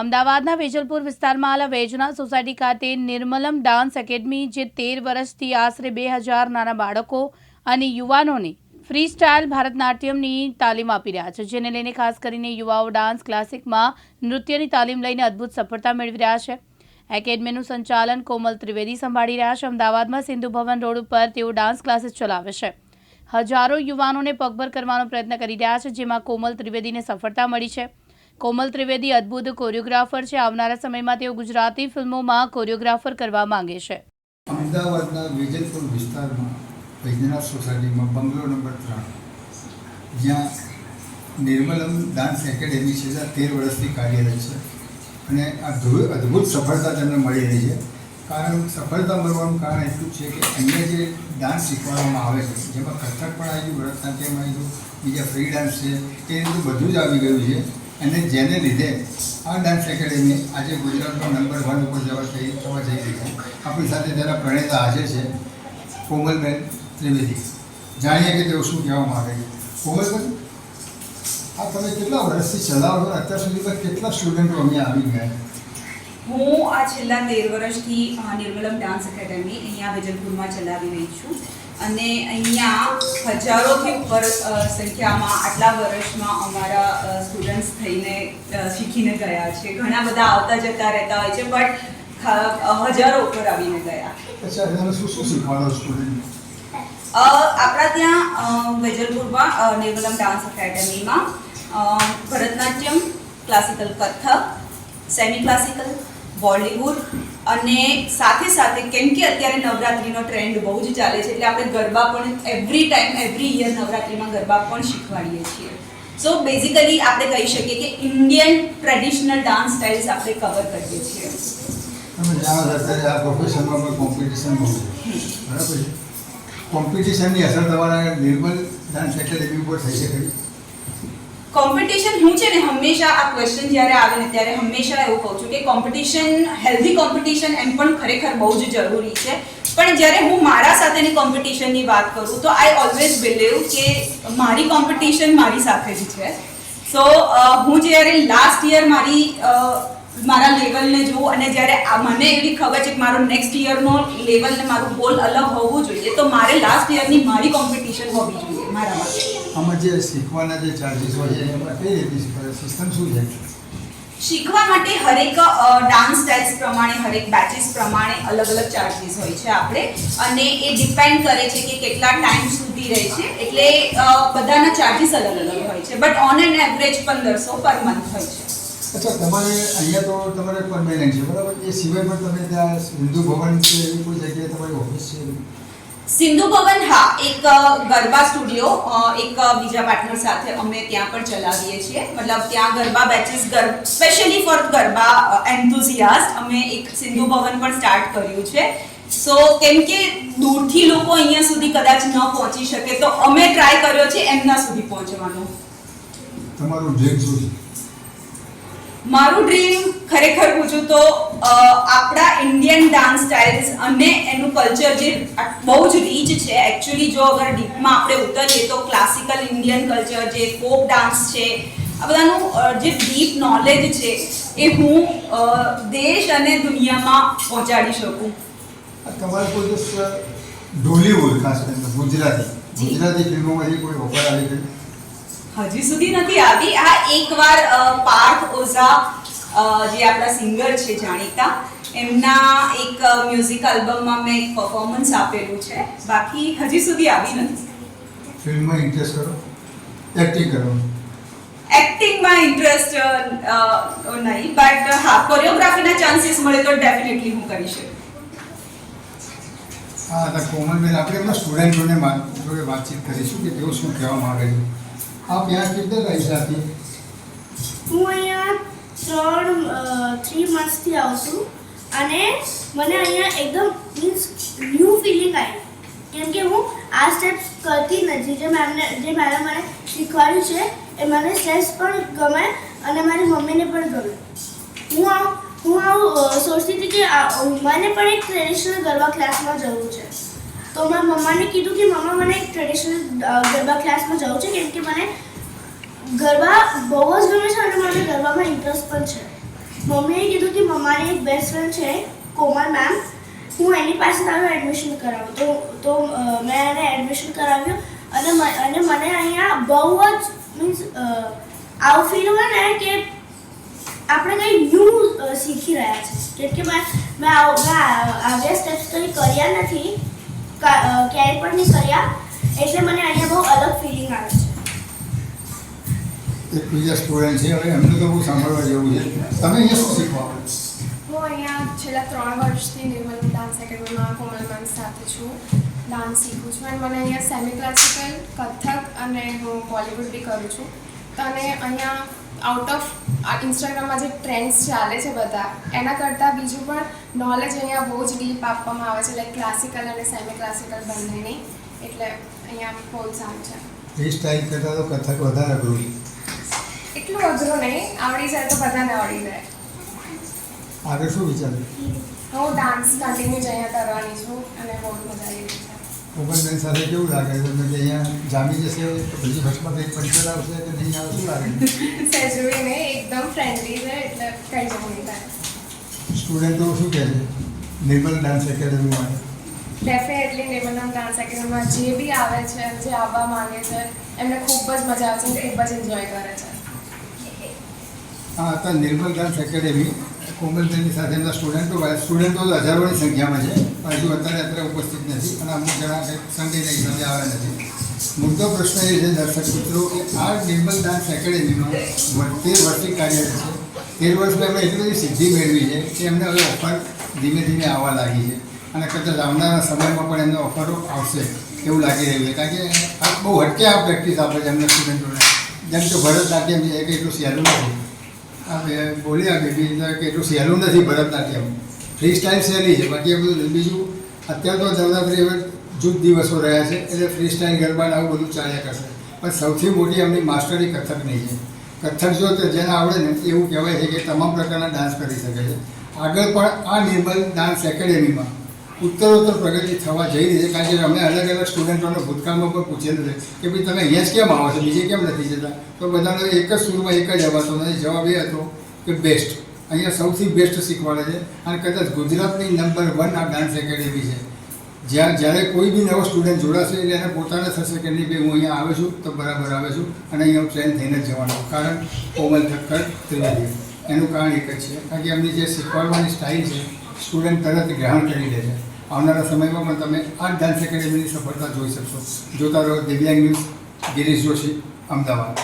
અમદાવાદના વેજલપુર વિસ્તારમાં આવેલા વેજના સોસાયટી ખાતે નિર્મલમ ડાન્સ એકેડમી, જે તેર વર્ષથી આશરે બે હજાર નાના બાળકો અને યુવાનોને ફ્રી સ્ટાઇલ ભારતનાટ્યમની તાલીમ આપી રહ્યા છે, જેને લઈને ખાસ કરીને યુવાઓ ડાન્સ ક્લાસિકમાં નૃત્યની તાલીમ લઈને અદ્ભુત સફળતા મેળવી રહ્યા છે. એકેડમીનું સંચાલન કોમલ ત્રિવેદી સંભાળી રહ્યા છે. અમદાવાદમાં સિંધુ ભવન રોડ ઉપર તેઓ ડાન્સ ક્લાસીસ ચલાવે છે. હજારો યુવાનોને પગભર કરવાનો પ્રયત્ન કરી રહ્યા છે, જેમાં કોમલ ત્રિવેદીને સફળતા મળી છે. કોમલ ત્રિવેદી અદ્ભુત કોરિયોગ્રાફર છે. આવનારા સમયમાં તેઓ ગુજરાતી ફિલ્મોમાં કોરિયોગ્રાફર કરવા માંગે છે. અમદાવાદના વિજયપુર વિસ્તારમાં વૈદ્યનાથ સોસાયટીમાં બંગલો નંબર ત્રણ, જ્યાં નિર્મલમ ડાન્સ એકેડેમી છે, જ્યાં તેર વર્ષથી કાર્યરત છે. અને અદ્ભુત સફળતા તેમને મળી રહી છે. કારણ સફળતા મળવાનું કારણ એટલું છે કે અહીંયા જે ડાન્સ શીખવાડવામાં આવે છે, જેમાં કથક પણ આવી ગયું, ભરતનાટ્યમ આવી ગયું, બીજા ફ્રી ડાન્સ છે એ બધું જ આવી ગયું છે. અને જેને લીધે આ ડાન્સ એકેડેમી આજે ગુજરાતમાં નંબર વન ઉપર જવા થઈ થવા જઈ રહી છે. આપણી સાથે તેના પ્રણેતા હાજર છે કોમલબેન ત્રિવેદી. જાણીએ કે તેઓ શું કહેવા માંગે છે. કોમલબેન, આ તમે કેટલા વર્ષથી ચલાવો અત્યાર સુધીમાં કેટલા સ્ટુડન્ટો અહીંયા આવી ગયા હું આ છેલ્લા તેર વર્ષથી નિર્મલમ ડાન્સ એકેડેમી અહીંયા વેજલપુરમાં ચલાવી રહી છું. અને અહીંયા હજારોથી ઉપર સંખ્યામાં આટલા વર્ષમાં અમારા સ્ટુડન્ટ્સ થઈને શીખીને ગયા છે. ઘણા બધા આવતા જતા રહેતા હોય છે બટ હજારો ઉપર આવીને ગયા. આપણા ત્યાં વેજલપુરમાં અ, Nirmalam dance એકેડમીમાં Bharatanatyam classical Kathak semi classical Bollywood અને સાથે સાથે કેમ કે અત્યારે નવરાત્રિનો ટ્રેન્ડ બહુ જ ચાલે છે, એટલે આપણે ગરબા પણ એવરી ટાઈમ એવરી યર નવરાત્રિમાં ગરબા પણ શીખવાડીએ છીએ. સો બેઝિકલી આપણે કહી શકીએ કે ઇન્ડિયન ટ્રેડિશનલ ડાન્સ સ્ટાઇલ્સ આપણે કવર કરીએ છીએ. તમે જાણો છો આ પ્રોફેશનમાં કોમ્પિટિશન બહુ બરાબર છે? કોમ્પિટિશનની અસર તમારા નિર્મલ ડાન્સ એકેડેમી ઉપર થઈ ખરી? કોમ્પિટિશન હું છે ને હંમેશા આ ક્વેશ્ચન જ્યારે આવે ને ત્યારે હંમેશા એવું કહું છું કે કોમ્પિટિશન હેલ્ધી કોમ્પિટિશન એમ પણ ખરેખર બહુ જ જરૂરી છે. પણ જ્યારે હું મારા સાથેની કોમ્પિટિશનની વાત કરું તો આઈ ઓલવેઝ બિલીવ કે મારી કોમ્પિટિશન મારી સાથે જ છે. સો હું જ્યારે લાસ્ટ યર મારી મારા લેવલને જોઉં અને જ્યારે મને એવી ખબર છે કે મારો નેક્સ્ટ યરનો લેવલ ને મારું ગોલ અલગ હોવું જોઈએ તો મારે લાસ્ટ યરની મારી કોમ્પિટિશન હોવી જોઈએ. મારા આમાં જે શીખવાના જે ચાર્જીસ હોય છે એમાં કઈ રીતની સિસ્ટમ શું છે? શીખવા માટે હરેક ડાન્સ સ્ટાઇલ્સ પ્રમાણે હરેક બેચીસ પ્રમાણે અલગ અલગ ચાર્જીસ હોય છે આપણે. અને એ ડિપેન્ડ કરે છે કે કેટલા ટાઈમ સુધી રહે છે. એટલે બધાના ચાર્જીસ અલગ અલગ હોય છે. બટ ઓન એન એવરેજ પંદરસો પર મંથ હોય છે. અચ્છા તમારે અહીંયા તો તમારે પરમેનન્ટ છે બરાબર? એ સિવાય પણ તમે ત્યાં હિન્દુ ભવન છે એવી કોઈ જગ્યાએ તમારી ઓફિસ છે? સિંધુ ભવન, હા, એક ગરબા સ્ટુડિયો એક બીજા પાર્ટનર સાથે અમે ત્યાં પણ ચલાવીએ છીએ. મતલબ ત્યાં garba batches specially for garba enthusiast અમે એક સિંધુ ભવન પણ સ્ટાર્ટ કર્યું છે. સો કેમ કે દૂરથી લોકો અહીંયા સુધી કદાચ ન પહોંચી શકે, તો અમે ટ્રાય કર્યો છે એમના સુધી પહોંચવાનો. તમારું ડ્રીમ શું મારું ડ્રીમ ખરેખર પૂછું તો આપણા ઇન્ડિયન ડાન્સ સ્ટાઇલ્સ અને એનું કલ્ચર જે બહુ જ રીચ છે એકચ્યુઅલી જો અગર ડીપમાં આપણે ઉતરીએ તો ક્લાસિકલ ઇન્ડિયન કલ્ચર જે ફોક ડાન્સ છે આ બધાનું જે ડીપ નોલેજ છે એ હું દેશ અને દુનિયામાં પહોંચાડી શકું. તમારે કોઈ કરીને ગુજરાતી ગુજરાતી ફિલ્મોમાં કોઈ ઓફર આવી ગઈ હજી સુધી નથી આવી. આ એકવાર પાર્થ ઓઝા જે આપણા સિંગર છે જાણીતા એમના એક મ્યુઝિક આલ્બમમાં મેં એક પરફોર્મન્સ આપેલું છે. બાકી હજી સુધી આવી નથી. ફિલ્મમાં ઇન્ટરેસ્ટ કરો? એક્ટિંગ કરો? એક્ટિંગમાં ઇન્ટરેસ્ટ નહીં બટ હા કોરિયોગ્રાફીના ચાન્સીસ મળે તો ડેફિનેટલી હું કરી શકું. હા કોમલબેન આપણે એમના સ્ટુડન્ટોને જોડે વાતચીત કરીશું કે તેઓ શું કહેવા માંગે છે? આપ यहाँ कितने टाइम से आती हैं હું અહીંયા ત્રણ થ્રી મંથ્સથી આવું છું અને મને અહીંયા એકદમ મીન્સ ન્યૂ ફિલિંગ આવી કેમ કે હું આ સ્ટેપ્સ કરતી નથી જે મેમને જે મેડમ મને શીખવાડ્યું છે એ મને સ્ટેપ્સ પણ ગમે અને મારી મમ્મીને પણ ગમે હું આવું હું આવું અ, સોચતી હતી કે આ- મને પણ એક ટ્રેડિશનલ ગરબા ક્લાસમાં જવું છે તો મારા મમ્માને કીધું કે મમ્મા મને ટ્રેડિશનલ ગરબા ક્લાસમાં જવું છે, કેમ કે મને ગરબા બહુ જ ગમે છે અને મને ગરબામાં ઇન્ટરેસ્ટ પણ છે. મમ્મીએ કીધું કે મમ્માની એક બેસ્ટ ફ્રેન્ડ છે, કોમલ મેમ હું એની પાસે તારું એડમિશન કરાવું. તો તો મેં એને એડમિશન કરાવ્યું અને અને મને અહીંયા બહુ જ મીન્સ આવું ફીલ હોય ને કે આપણે કંઈ ન્યૂ શીખી રહ્યા છે. કેમ કે મેં મેં આવ્યા સ્ટેપ્સ કંઈ કર્યા નથી. કા- અ, ક્યાંય પણ નહીં કર્યા. એટલે મને અહીંયા બહુ અલગ ફિલિંગ આવે છે. એક બીજા સ્ટુડન્ટ છે હવે એમને તો બહુ સાંભળવા જેવું છે. તમે અહીંયા શું શીખવા? આવો હું અહીંયા છેલ્લા ત્રણ વર્ષથી નિર્મલ ડાન્સ એકેડમીમાં કોમલ મેમ સાથે છું. ડાન્સ શીખું છું. અને મને અહીંયા સેમી ક્લાસિકલ કથક અને હું બોલિવૂડ બી કરું છું. અને અહીંયા આઉટ ઓફ ઇન્સ્ટાગ્રામમાં જે ટ્રેન્ડ્સ ચાલે છે બધા એના કરતાં બીજું પણ નોલેજ અહીંયા બહુ જ ડીપ આપવામાં આવે છે લાઈક ક્લાસિકલ અને સેમી ક્લાસિકલ બંનેની. એટલે અહીંયા બહુ જ સારું છે. એ સ્ટાઇલ કરતાં તો કથક વધારે અઘરું એટલું અઘરું નહીં આવડી જાય તો બધાને આવડી જાય. આગળ શું વિચાર્યું? હું ડાન્સ કન્ટિન્યુ જ અહીંયા કરવાની છું અને બહુ મજા આવી રહી સાથે કેવું લાગે? તમને કે અહીંયા જામી જશે તો બીજી બસમાં કંઈક પંચર આવશે કે નહીં આવે શું લાગે? સેજુરી ને એકદમ ફ્રેન્ડલી છે એટલે કઈ જવું નહીં સ્ટુડન્ટો શું કહે છે? નિર્મલ ડાન્સ એકેડમી માટે ડેફિનેટલી નિર્મલમ ડાન્સ એકેડમીમાં જે બી આવે છે જે આવવા માંગે છે એમને ખૂબ જ મજા આવે છે ખૂબ જ એન્જોય કરે છે. હા તો નિર્મલ ડાન્સ એકેડેમી કોમલબેનની સાથે એમના સ્ટુડન્ટો સ્ટુડન્ટો તો હજારોની સંખ્યામાં છે હજુ અત્યારે અત્યારે ઉપસ્થિત નથી અને અમુક જણા સન્ડેના હિસાબે આવ્યા નથી. મુદ્દો પ્રશ્ન એ છે, દર્શક મિત્રો, કે આ નિર્મલ ડાન્સ એકેડેમીમાં તેર વર્ષથી કાર્યરત છે. તેર વર્ષમાં એમણે એટલી બધી સિદ્ધિ મેળવી છે કે એમને હવે ઓફર ધીમે ધીમે આવવા લાગી છે. અને કદાચ આવનારા સમયમાં પણ એમને ઓફરો આવશે એવું લાગી રહ્યું છે. કારણ કે આ બહુ હટકે આ પ્રેક્ટિસ આપે છે એમના સ્ટુડન્ટોને જેમ કે ભરતનાટ્યમ છે, એ એટલું સહેલું નથી. આ બોલ્યા કે એટલું સહેલું નથી ભરતનાટ્યમ. ફ્રી સ્ટાઇલ સહેલી છે, બાકી બધું બીજું અત્યારે તો નવરાત્રી હવે જૂથ દિવસો રહ્યા છે, એટલે ફ્રી સ્ટાઇલ ગરબાને આવું બધું ચાલ્યા કરશે. પણ સૌથી મોટી એમની માસ્ટરી કથકની છે. કથક જો તો જેને આવડે ને, એવું કહેવાય છે કે તમામ પ્રકારના ડાન્સ કરી શકે છે. આગળ પણ આ નિર્મલ ડાન્સ એકેડેમીમાં ઉત્તરોત્તર પ્રગતિ થવા જઈ રહી છે, કારણ કે અમે અલગ અલગ સ્ટુડન્ટોને ભૂતકાળમાં પણ પૂછેલું છે કે ભાઈ તમે અહીંયા જ કેમ આવો છો, બીજે કેમ નથી જતા? તો બધાનો એક જ સુરમાં એક જ અવાતો નથી જવાબ એ હતો કે બેસ્ટ અહીંયા સૌથી બેસ્ટ શીખવાડે છે, અને કદાચ ગુજરાતની નંબર વન આ ડાન્સ એકેડેમી છે. જ્યાં જ્યારે કોઈ બી નવો સ્ટુડન્ટ જોડાશે, એટલે એને પોતાને થશે કે નહીં, ભાઈ હું અહીંયા આવે છું, તો બરાબર આવે છું, અને અહીંયા હું ટ્રેન થઈને જ જવાનું કારણ કોમલ ઠક્કર ત્રિવેદી. એનું કારણ એક જ છે, કારણ કે એમની જે શીખવાડવાની સ્ટાઇલ છે સ્ટુડન્ટ તરત ગ્રહણ કરી લે છે. આવનારા સમયમાં પણ તમે આ ડાન્સ એકેડેમીની સફળતા જોઈ શકશો. જોતા રહો દિવ્યાંગ ન્યૂઝ, ગિરીશ જોશી, અમદાવાદ.